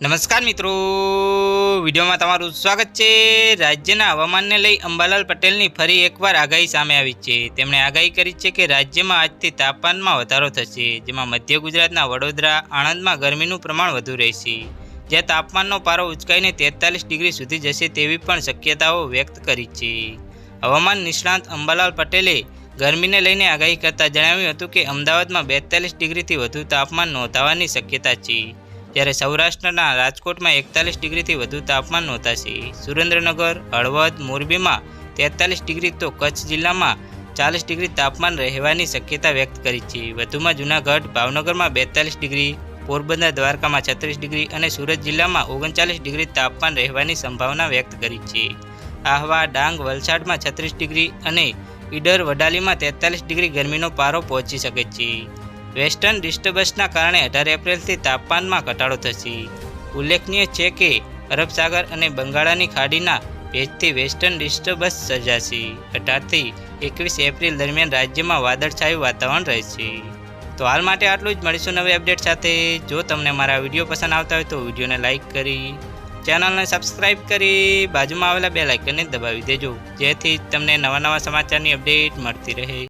નમસ્કાર મિત્રો. વિડીયોમાં તમારું સ્વાગત છે. રાજ્યના હવામાનને લઈ અંબાલાલ પટેલની ફરી એકવાર આગાહી સામે આવી છે. તેમણે આગાહી કરી છે કે રાજ્યમાં આજથી તાપમાનમાં વધારો થશે, જેમાં મધ્ય ગુજરાતના વડોદરા, આણંદમાં ગરમીનું પ્રમાણ વધુ રહેશે. જ્યાં તાપમાનનો પારો ઉંચકાઈને તેતાલીસ ડિગ્રી સુધી જશે તેવી પણ શક્યતાઓ વ્યક્ત કરી છે. હવામાન નિષ્ણાંત અંબાલાલ પટેલે ગરમીને લઈને આગાહી કરતાં જણાવ્યું હતું કે અમદાવાદમાં બેતાલીસ ડિગ્રીથી વધુ તાપમાન નોંધાવાની શક્યતા છે. જ્યારે સૌરાષ્ટ્રના રાજકોટમાં એકતાલીસ ડિગ્રીથી વધુ તાપમાન નોંધાશે. સુરેન્દ્રનગર, હળવદ, મોરબીમાં તેતાલીસ ડિગ્રી તો કચ્છ જિલ્લામાં ચાલીસ ડિગ્રી તાપમાન રહેવાની શક્યતા વ્યક્ત કરી છે. વધુમાં જૂનાગઢ, ભાવનગરમાં બેતાલીસ ડિગ્રી, પોરબંદર, દ્વારકામાં છત્રીસ ડિગ્રી અને સુરત જિલ્લામાં ઓગણચાલીસ ડિગ્રી તાપમાન રહેવાની સંભાવના વ્યક્ત કરી છે. આહવા, ડાંગ, વલસાડમાં છત્રીસ ડિગ્રી અને ઈડર, વડાલીમાં તેતાલીસ ડિગ્રી ગરમીનો પારો પહોંચી શકે છે. વેસ્ટર્ન ડિસ્ટર્બન્સના કારણે અઢાર એપ્રિલથી તાપમાનમાં ઘટાડો થશે. ઉલ્લેખનીય છે કે, અરબ સાગર અને બંગાળાની ખાડીના ભેજથી વેસ્ટર્ન ડિસ્ટર્બન્સ સર્જાશે. અઢારથી એકવીસ એપ્રિલ દરમિયાન રાજ્યમાં વાદળછાયું વાતાવરણ રહેશે. તો હાલ માટે આટલું જ. મળીશું નવી અપડેટ સાથે. જો તમને મારા વીડિયો પસંદ આવતા હોય તો વિડીયોને લાઇક કરી, ચેનલને સબસ્ક્રાઇબ કરી, બાજુમાં આવેલા બે લાઇકનને દબાવી દેજો. જેથી તમને નવા નવા સમાચારની અપડેટ મળતી રહે.